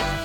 うん。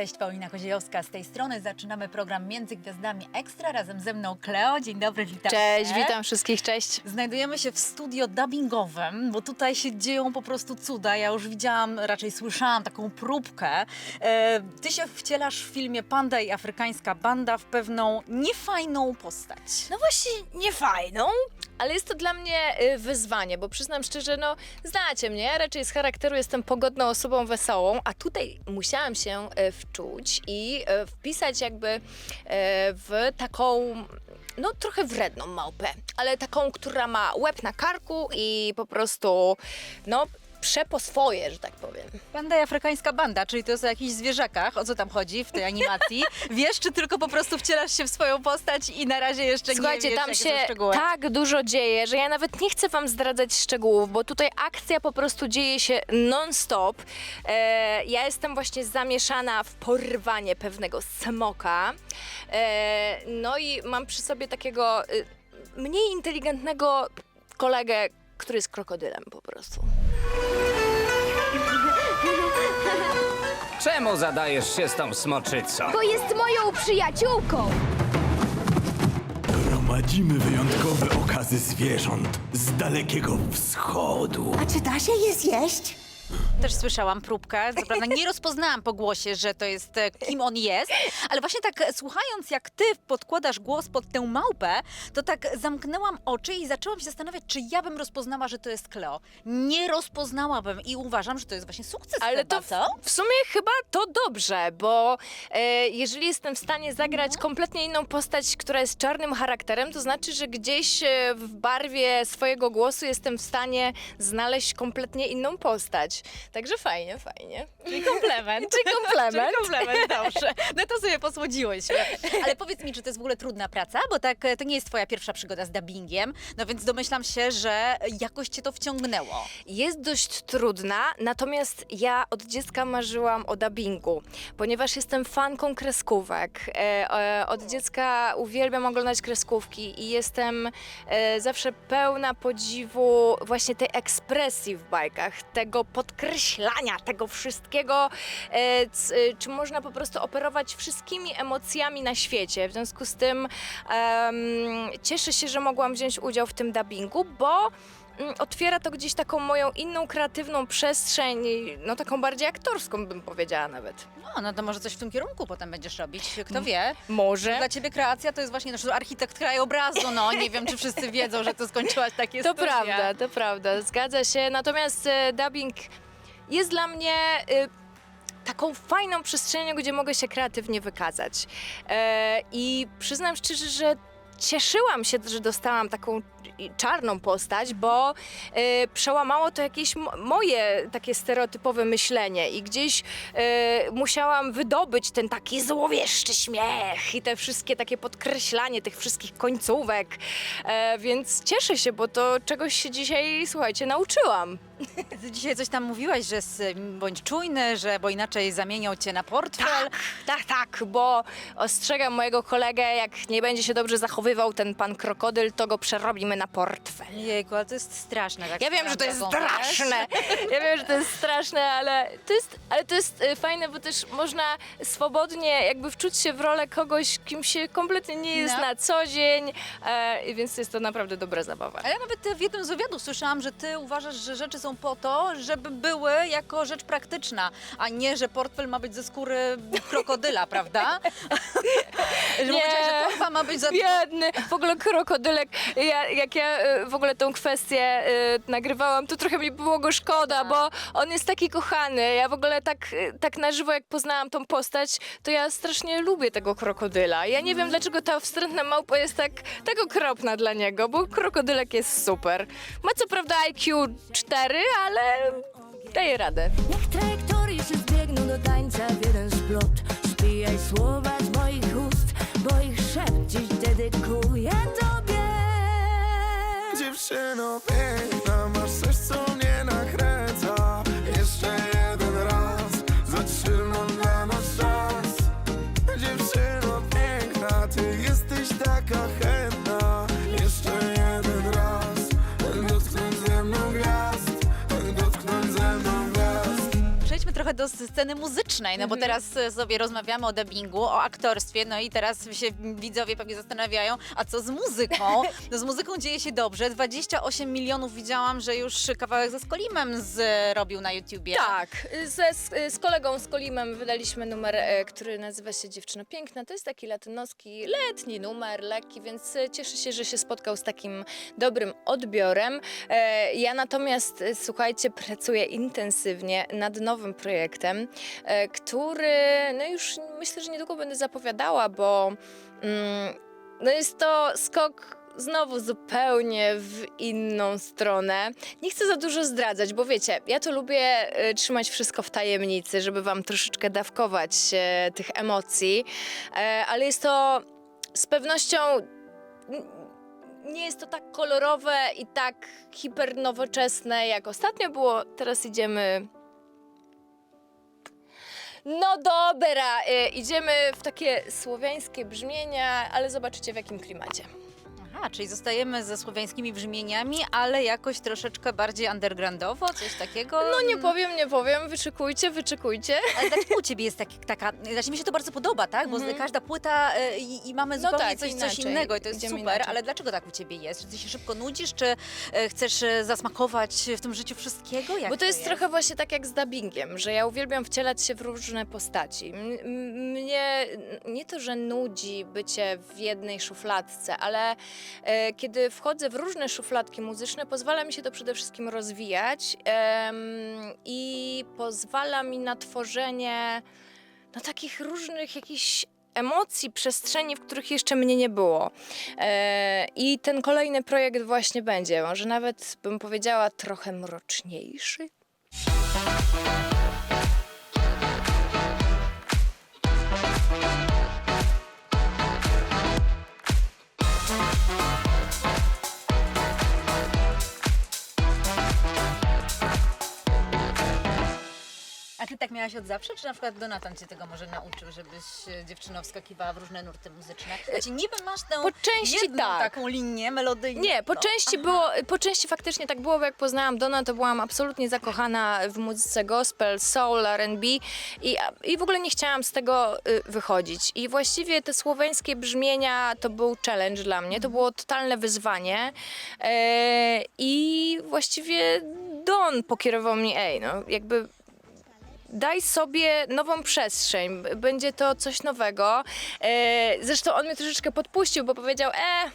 Cześć, Paulina Koziejowska z tej strony. Zaczynamy program Między Gwiazdami Ekstra. Razem ze mną Kleo. Dzień dobry, witam Cześć, witam wszystkich, cześć. Znajdujemy się w studio dubbingowym, bo tutaj się dzieją po prostu cuda. Ja już widziałam, raczej słyszałam taką próbkę. E, ty się wcielasz w filmie Panda i Afrykańska Banda w pewną niefajną postać. No właśnie, nie fajną, ale jest to dla mnie y, wyzwanie, bo przyznam szczerze, no znacie mnie, ja raczej z charakteru jestem pogodną osobą wesołą, a tutaj musiałam się y, wczuć i y, wpisać jakby w taką no trochę wredną małpę, ale taką, która ma łeb na karku i po prostu no przepo swoje, że tak powiem. Panda i Afrykańska Banda, czyli to jest o jakichś zwierzakach. O co tam chodzi w tej animacji? Wiesz, czy tylko po prostu wcielasz się w swoją postać i na razie jeszcze Słuchajcie, nie wiesz, tam jakie się szczegóły? tak dużo dzieje, że ja nawet nie chcę wam zdradzać szczegółów, bo tutaj akcja po prostu dzieje się non-stop. E, ja jestem właśnie zamieszana w porwanie pewnego smoka. E, no i mam przy sobie takiego y, mniej inteligentnego kolegę, który jest krokodylem po prostu. Czemu zadajesz się z tą smoczycą? bo jest moją przyjaciółką. Gromadzimy wyjątkowe okazy zwierząt z dalekiego wschodu. A czy da się je zjeść? Też słyszałam próbkę, co prawda nie rozpoznałam po głosie, że to jest, e, kim on jest, ale właśnie tak e, słuchając, jak ty podkładasz głos pod tę małpę, to tak zamknęłam oczy i zaczęłam się zastanawiać, czy ja bym rozpoznała, że to jest Kleo. Nie rozpoznałabym i uważam, że to jest właśnie sukces Ale chyba, to w, co? w sumie chyba to dobrze, bo e, jeżeli jestem w stanie zagrać kompletnie inną postać, która jest czarnym charakterem, to znaczy, że gdzieś e, w barwie swojego głosu jestem w stanie znaleźć kompletnie inną postać. Także fajnie, fajnie. Czyli komplement. Czyli komplement. Czyli komplement, dobrze. No to sobie posłodziłyśmy. Ale powiedz mi, czy to jest w ogóle trudna praca? Bo tak, e, to nie jest twoja pierwsza przygoda z dubbingiem, no więc domyślam się, że jakoś cię to wciągnęło. Jest dość trudna, natomiast ja od dziecka marzyłam o dubbingu, ponieważ jestem fanką kreskówek. E, od dziecka uwielbiam oglądać kreskówki i jestem e, zawsze pełna podziwu właśnie tej ekspresji w bajkach, tego podkreślania tego wszystkiego, e, c, e, czy można po prostu operować wszystkimi emocjami na świecie. W związku z tym em, cieszę się, że mogłam wziąć udział w tym dubbingu, bo mm, otwiera to gdzieś taką moją inną kreatywną przestrzeń, no taką bardziej aktorską bym powiedziała nawet. No, no to może coś w tym kierunku potem będziesz robić, kto wie. Może. Dla ciebie kreacja to jest właśnie nasz architekt krajobrazu, no nie wiem, czy wszyscy wiedzą, że to skończyłaś takie To studia. prawda, to prawda, zgadza się. Natomiast e, dubbing jest dla mnie e, taką fajną przestrzenią, gdzie mogę się kreatywnie wykazać. E, I przyznam szczerze, że cieszyłam się, że dostałam taką czarną postać, bo e, przełamało to jakieś mo- moje takie stereotypowe myślenie i gdzieś e, musiałam wydobyć ten taki złowieszczy śmiech i te wszystkie takie podkreślanie tych wszystkich końcówek, e, więc cieszę się, bo to czegoś się dzisiaj, słuchajcie, nauczyłam. Ty dzisiaj coś tam mówiłaś, że s- bądź czujny, że bo inaczej zamienią cię na portfel. Tak, tak, bo ostrzegam mojego kolegę, jak nie będzie się dobrze zachowywał ten pan krokodyl, to go przerobimy na portfel. Jejku, ale to jest straszne. Tak Ja wiem, że to jest wiesz? straszne. Ja wiem, że to jest straszne, ale to jest, ale to jest e, fajne, bo też można swobodnie jakby wczuć się w rolę kogoś, kim się kompletnie nie jest No. na co dzień, e, więc jest to naprawdę dobra zabawa. A ja nawet w jednym z wywiadów słyszałam, że ty uważasz, że rzeczy są po to, żeby były jako rzecz praktyczna, a nie, że portfel ma być ze skóry krokodyla, prawda? że Nie. powiedziałaś, że torba ma być za... Biedny, w ogóle krokodylek. Ja, jak ja e, w ogóle tą kwestię e, nagrywałam, to trochę mi było go szkoda, bo on jest taki kochany. Ja w ogóle tak, e, tak na żywo, jak poznałam tą postać, to ja strasznie lubię tego krokodyla. Ja nie wiem, dlaczego ta wstrętna małpa jest tak, tak okropna dla niego, bo krokodylek jest super. Ma co prawda IQ 4, ale daje radę. Niech trajektorie się zbiegną do tańca w jeden splot Spijaj słowa z moich ust, bo ich szept dziś dedykuję tobie Dziewczyno piękna, do sceny muzycznej, no bo teraz e, sobie rozmawiamy o dubbingu, o aktorstwie, no i teraz się widzowie pewnie zastanawiają, a co z muzyką? No z muzyką dzieje się dobrze. 28 milionów widziałam, że już kawałek ze Skolimem zrobił na YouTubie. Tak, ze, z, kolegą, z Kolimem wydaliśmy numer, e, który nazywa się Dziewczyna Piękna. To jest taki latynoski, letni numer, lekki, więc e, cieszę się, że się spotkał z takim dobrym odbiorem. E, Ja natomiast, e, słuchajcie, pracuję intensywnie nad nowym projektem, e, który, no już myślę, że niedługo będę zapowiadała, bo mm, no jest to skok znowu zupełnie w inną stronę. Nie chcę za dużo zdradzać, bo wiecie, ja to lubię e, trzymać wszystko w tajemnicy, żeby wam troszeczkę dawkować e, tych emocji, ale jest to z pewnością nie jest to tak kolorowe i tak hipernowoczesne jak ostatnio było. Teraz idziemy no dobra, e, idziemy w takie słowiańskie brzmienia, ale zobaczycie w jakim klimacie. Aha, czyli zostajemy ze słowiańskimi brzmieniami, ale jakoś troszeczkę bardziej undergroundowo, coś takiego? No nie powiem, nie powiem, wyczekujcie, wyczekujcie. Ale dlaczego u ciebie jest taki, taka, znaczy mi się to bardzo podoba, tak? Bo każda płyta e, i, i mamy Mhm. No zupełnie tak, coś, coś inaczej. innego i to jest Idziemy super, inaczej. ale dlaczego tak u ciebie jest? Czy ty się szybko nudzisz, czy e, chcesz e, zasmakować w tym życiu wszystkiego? Jak Bo to jest trochę właśnie tak jak z dubbingiem, że ja uwielbiam wcielać się w różne postaci. M- m- Mnie nie to, że nudzi bycie w jednej szufladce, ale kiedy wchodzę w różne szufladki muzyczne, pozwala mi się to przede wszystkim rozwijać i pozwala mi na tworzenie no, takich różnych jakichś emocji, przestrzeni, w których jeszcze mnie nie było. E, I ten kolejny projekt właśnie będzie, może nawet bym powiedziała trochę mroczniejszy. Ty tak miałaś od zawsze, czy na przykład Donatan cię tego może nauczył, żebyś e, dziewczyno wskakiwała w różne nurty muzyczne? Znaczy niby masz tę Po części jedną tak. taką linię melodyjną. Nie, po no. części było, po części faktycznie tak było, bo jak poznałam Dona, to byłam absolutnie zakochana w muzyce gospel, soul, R&B i, i w ogóle nie chciałam z tego y, wychodzić. I właściwie te słoweńskie brzmienia to był challenge dla mnie, to było totalne wyzwanie e, i właściwie Don pokierował mnie, ej, no jakby daj sobie nową przestrzeń, będzie to coś nowego. E, zresztą on mnie troszeczkę podpuścił, bo powiedział, e,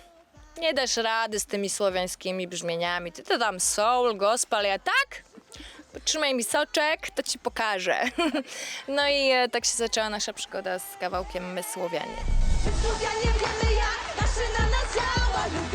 nie dasz rady z tymi słowiańskimi brzmieniami, ty to tam soul, gospel, ja tak? Trzymaj mi soczek, to ci pokażę. No i e, tak się zaczęła nasza przygoda z kawałkiem My Słowianie. Słowianie wiemy jak maszyna nas działa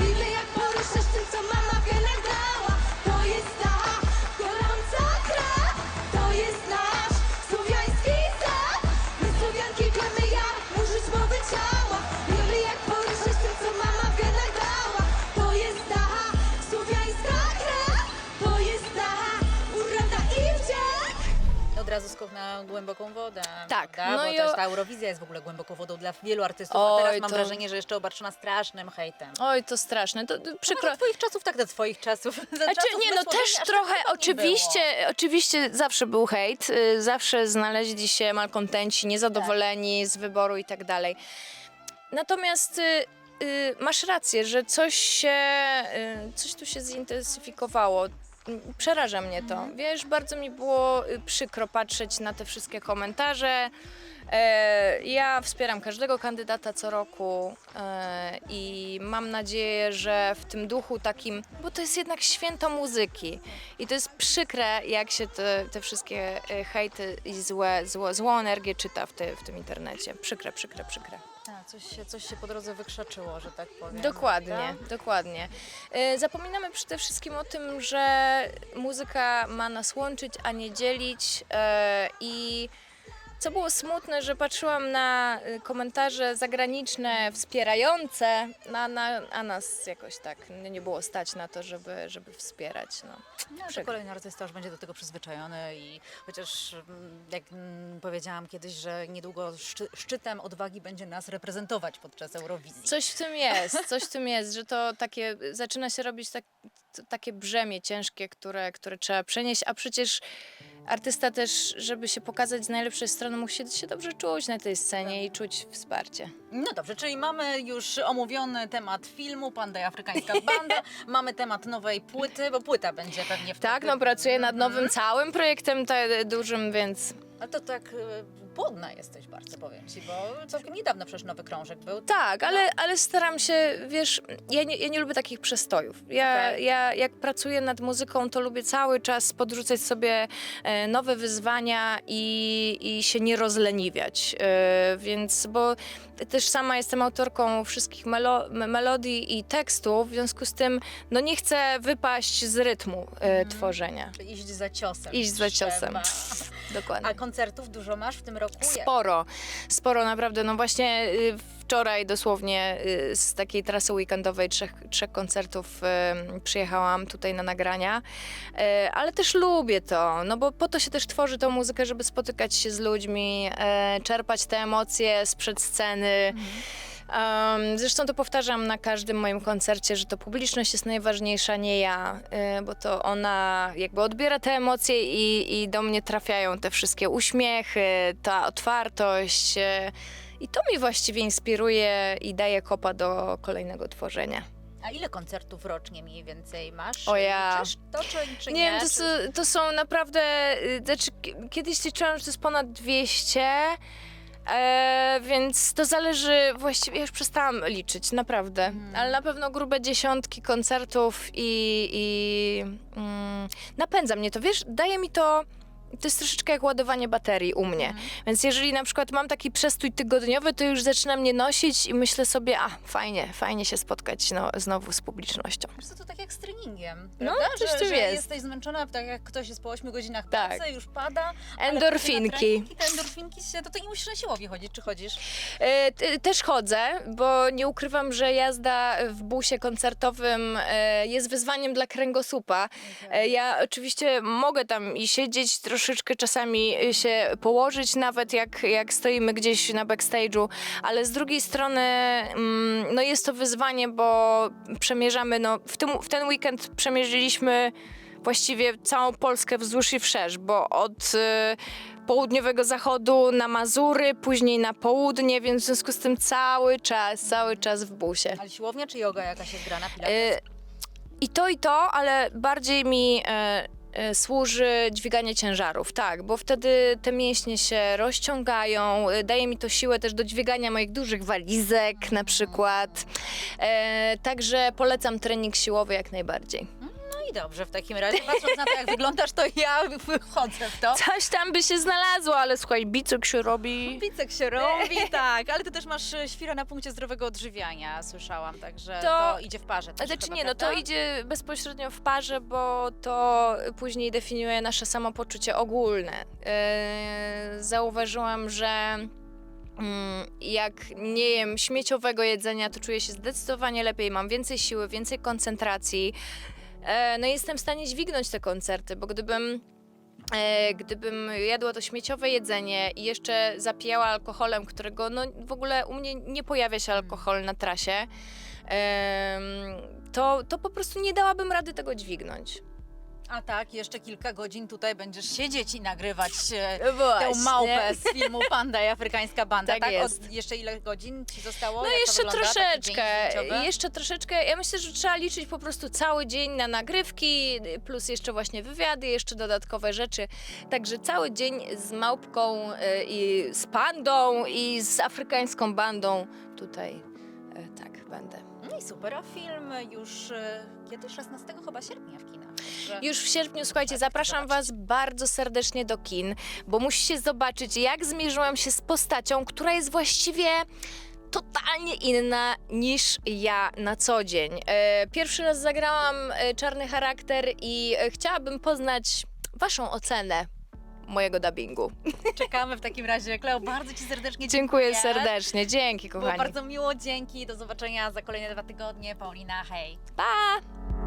prawda? no bo i też ta Eurowizja jest w ogóle głęboką wodą dla wielu artystów, a teraz mam to- wrażenie, że jeszcze obarczona strasznym hejtem. Oj, to straszne, to, to No, przykro. za twoich czasów, tak, za twoich czasów. Za Znaczy, czasów nie, no też aż trochę, tak nie oczywiście, oczywiście zawsze był hejt, y, zawsze znaleźli się malkontenci, niezadowoleni z wyboru i tak dalej. Natomiast y, y, masz rację, że coś się, y, coś tu się zintensyfikowało. Przeraża mnie to. Wiesz, bardzo mi było y, przykro patrzeć na te wszystkie komentarze. E, Ja wspieram każdego kandydata co roku e, i mam nadzieję, że w tym duchu takim, bo to jest jednak święto muzyki i to jest przykre, jak się te, te wszystkie e, hejty i złe, złe, złą energię czyta w, ty, w tym internecie. Przykre, przykre, przykre. Tak, coś, się, coś się po drodze wykrzaczyło, że tak powiem. Dokładnie, prawda? dokładnie. E, Zapominamy przede wszystkim o tym, że muzyka ma nas łączyć, a nie dzielić e, i co było smutne, że patrzyłam na y, komentarze zagraniczne wspierające, na, na, a nas jakoś tak nie było stać na to, żeby, żeby wspierać. No. No, Przykro. kolejny artysta już będzie do tego przyzwyczajony i chociaż mm, jak mm, powiedziałam kiedyś, że niedługo szczy, szczytem odwagi będzie nas reprezentować podczas Eurowizji. Coś w tym jest, coś w tym jest, że to takie, zaczyna się robić tak, takie brzemię ciężkie, które, które trzeba przenieść, a przecież, artysta też, żeby się pokazać z najlepszej strony, musi się dobrze czuć na tej scenie i czuć wsparcie. No dobrze, czyli mamy już omówiony temat filmu Panda i Afrykańska Banda, mamy temat nowej płyty, bo płyta będzie pewnie w Tak, tym- no pracuję nad nowym całym projektem te, dużym, więc Ale to tak e, płodna jesteś bardzo, powiem ci, bo całkiem niedawno przecież nowy krążek był. tak, ale, ale staram się, wiesz, ja nie, ja nie lubię takich przestojów. Ja, Okej. ja jak pracuję nad muzyką, to lubię cały czas podrzucać sobie e, nowe wyzwania i, i się nie rozleniwiać. E, więc, bo też sama jestem autorką wszystkich melo, me- melodii i tekstów, w związku z tym, no nie chcę wypaść z rytmu e, tworzenia. Czyli Iść za ciosem. Iść za ciosem. Dokładnie. A koncertów dużo masz w tym roku? Sporo, sporo naprawdę. No właśnie y, wczoraj dosłownie y, z takiej trasy weekendowej trzech, trzech koncertów y, przyjechałam tutaj na nagrania, Y, ale też lubię to, no bo po to się też tworzy tą muzykę, żeby spotykać się z ludźmi, y, czerpać te emocje sprzed sceny. Um, zresztą to powtarzam na każdym moim koncercie, że to publiczność jest najważniejsza, nie ja, y, bo to ona jakby odbiera te emocje i, i do mnie trafiają te wszystkie uśmiechy, ta otwartość. y, I to mi właściwie inspiruje i daje kopa do kolejnego tworzenia. A ile koncertów rocznie mniej więcej masz? O ja. Liczysz to czy, czy nie nie? wiem, to, Czy- są, to są naprawdę. y, Znaczy, kiedyś liczyłam, że to jest ponad 200. E, więc to zależy, właściwie ja już przestałam liczyć, naprawdę. Mhm. Ale na pewno grube dziesiątki koncertów i, i mm, napędza mnie to. Wiesz, daje mi to. To jest troszeczkę jak ładowanie baterii u mnie. Mhm. Więc jeżeli na przykład mam taki przestój tygodniowy, to już zaczyna mnie nosić i myślę sobie, a fajnie, fajnie się spotkać no, znowu z publicznością. Wiesz to tak jak z treningiem, No, prawda? coś że, że jest. jesteś zmęczona, tak jak ktoś jest po 8 godzinach Tak. pracy, już pada. Endorfinki. te endorfinki się, to ty nie musisz na siłownię chodzić, czy chodzisz? E, Też chodzę, bo nie ukrywam, że jazda w busie koncertowym e, jest wyzwaniem dla kręgosłupa. E, Ja oczywiście mogę tam i siedzieć, troszeczkę czasami się położyć, nawet jak, jak stoimy gdzieś na backstage'u, ale z drugiej strony mm, no jest to wyzwanie, bo przemierzamy, no w, tym, w ten weekend przemierzyliśmy właściwie całą Polskę wzdłuż i wszerz, bo od e, południowego zachodu na Mazury, później na południe, więc w związku z tym cały czas, cały czas w busie. Ale siłownia czy yoga jakaś jest grana? Pilates? E, I to, i to, ale bardziej mi e, służy dźwiganie ciężarów, tak, bo wtedy te mięśnie się rozciągają, e, daje mi to siłę też do dźwigania moich dużych walizek na przykład. E, także polecam trening siłowy jak najbardziej. I dobrze, w takim razie, patrząc na to, jak wyglądasz, to ja wychodzę w to. Coś tam by się znalazło, ale słuchaj, bicek się robi. Picek się robi, tak, ale ty też masz e, świra na punkcie zdrowego odżywiania, słyszałam, także to, To- idzie w parze też Znaczy chyba, nie, no to prawda? idzie bezpośrednio w parze, bo to później definiuje nasze samopoczucie ogólne. Yy, zauważyłam, że mm, jak nie jem śmieciowego jedzenia, to czuję się zdecydowanie lepiej, mam więcej siły, więcej koncentracji. E, No jestem w stanie dźwignąć te koncerty, bo gdybym e, gdybym jadła to śmieciowe jedzenie i jeszcze zapijała alkoholem, którego no w ogóle u mnie nie pojawia się alkohol na trasie, em, to, to po prostu nie dałabym rady tego dźwignąć. A tak, jeszcze kilka godzin tutaj będziesz siedzieć i nagrywać e, tę Właśnie. małpę z filmu Panda i Afrykańska Banda, Tak tak? jest. Od, jeszcze ile godzin ci zostało? No Jak to jeszcze wygląda, taki dzień troszeczkę, jeszcze troszeczkę. Ja myślę, że trzeba liczyć po prostu cały dzień na nagrywki, plus jeszcze właśnie wywiady, jeszcze dodatkowe rzeczy. Także cały dzień z małpką y, i z pandą i z afrykańską bandą tutaj y, tak będę. I super, a film już e, kiedy? 16 chyba sierpnia w kinach. Już w sierpniu, słuchajcie, Tak, zapraszam. Was bardzo serdecznie do kin, bo musicie zobaczyć, jak zmierzyłam się z postacią, która jest właściwie totalnie inna niż ja na co dzień. E, Pierwszy raz zagrałam e, czarny charakter i e, chciałabym poznać Waszą ocenę mojego dubbingu. Czekamy w takim razie. Kleo, bardzo Ci serdecznie Dziękuję dziękuję. serdecznie, dzięki Było kochani. bardzo miło, dzięki. Do zobaczenia za kolejne dwa tygodnie. Paulina, hej. Pa!